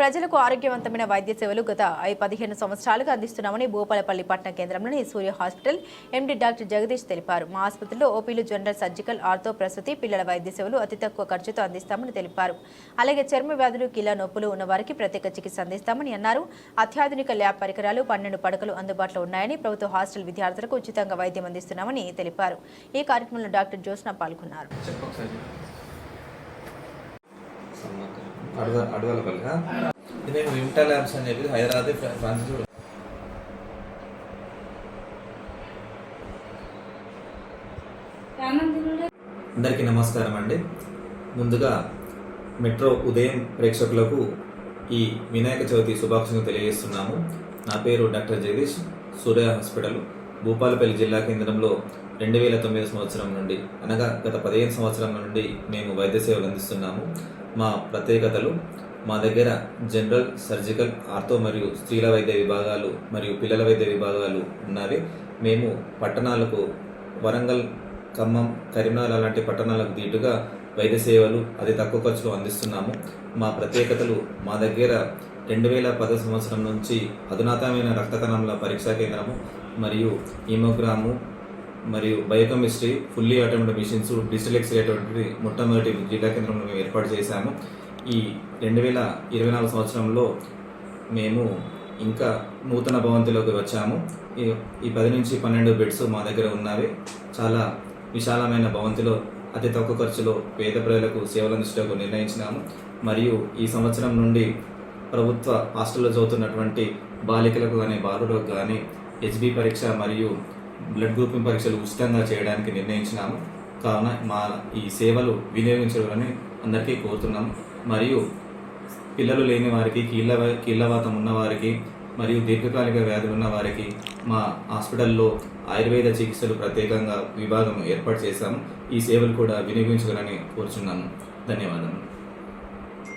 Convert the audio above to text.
ప్రజలకు ఆరోగ్యవంతమైన వైద్య సేవలు గత పదిహేను సంవత్సరాలుగా అందిస్తున్నామని భూపాలపల్లి పట్టణ కేంద్రంలోని Surya hospital MD doctor Jagadish తెలిపారు. మా ఆసుపత్రిలో ఓపీలు జనరల్ సర్జికల్ ఆర్థో ప్రసూతి పిల్లల వైద్య సేవలు అతి తక్కువ ఖర్చుతో అందిస్తామని తెలిపారు. అలాగే చర్మ వ్యాధులు కీళ్ళ నొప్పులు ఉన్న వారికి ప్రత్యేక చికిత్స అందిస్తామని అన్నారు. అత్యాధునిక ల్యాబ్ పరికరాలు పన్నెండు పడకలు అందుబాటులో ఉన్నాయని ప్రభుత్వ హాస్టల్ విద్యార్థులకు ఉచితంగా వైద్యం అందిస్తున్నామని తెలిపారు. ఈ కార్యక్రమంలో డాక్టర్ జ్యోత్స్న పాల్గొన్నారు. అడవ అడవలపల్లి ఇది నేను వింటా ల్యాబ్స్ అని చెప్పి హైదరాబాద్ ఫ్రాన్స్ ఫ్రాన్సిస్ అందరికీ నమస్కారం అండి. ముందుగా మెట్రో ఉదయం ప్రేక్షకులకు ఈ వినాయక చవితి శుభాకాంక్షలు తెలియజేస్తున్నాము. నా పేరు డాక్టర్ జగదీష్ సూర్య హాస్పిటల్. భూపాలపల్లి జిల్లా కేంద్రంలో రెండు వేల తొమ్మిది సంవత్సరం నుండి అనగా గత పదిహేను సంవత్సరం నుండి మేము వైద్య సేవలు అందిస్తున్నాము. మా ప్రత్యేకతలు మా దగ్గర జనరల్ సర్జికల్ ఆర్థో మరియు స్త్రీల వైద్య విభాగాలు మరియు పిల్లల వైద్య విభాగాలు ఉన్నవి. మేము పట్టణాలకు వరంగల్ ఖమ్మం కరీంనగర్ అలాంటి పట్టణాలకు దీటుగా వైద్య సేవలు అతి తక్కువ ఖర్చులో అందిస్తున్నాము. మా ప్రత్యేకతలు మా దగ్గర రెండు వేల పదో సంవత్సరం నుంచి అధునాతనమైన రక్త పరీక్షా కేంద్రము మరియు హీమోగ్రాము మరియు biochemistry fully automatic machines digital x-ray అటువంటి మొట్టమొదటి జిల్లా కేంద్రంలో మేము ఏర్పాటు చేశాము. ఈ రెండు వేల ఇరవై నాలుగు సంవత్సరంలో మేము ఇంకా నూతన భవంతిలోకి వచ్చాము. ఈ ఈ పది నుంచి పన్నెండు బెడ్స్ మా దగ్గర ఉన్నవి. చాలా విశాలమైన భవంతిలో అతి తక్కువ ఖర్చులో పేద ప్రజలకు సేవలు అందించడానికి నిర్ణయించినాము. మరియు ఈ సంవత్సరం నుండి ప్రభుత్వ హాస్టల్లో చదువుతున్నటువంటి బాలికలకు కానీ బాలులకు కానీ హెచ్బి పరీక్ష మరియు బ్లడ్ గ్రూపింగ్ పరీక్షలు ఉచితంగా చేయడానికి నిర్ణయించినాము. కావున మా ఈ సేవలు వినియోగించాలని అందరికీ కోరుతున్నాము. మరియు పిల్లలు లేని వారికి కీళ్ళ కీళ్ళవాతం ఉన్నవారికి మరియు దీర్ఘకాలిక వ్యాధులు ఉన్న వారికి మా హాస్పిటల్లో ఆయుర్వేద చికిత్సలు ప్రత్యేకంగా విభాగం ఏర్పాటు చేశాము. ఈ సేవలు కూడా వినియోగించాలని కోరుచున్నాను ధన్యవాదాలు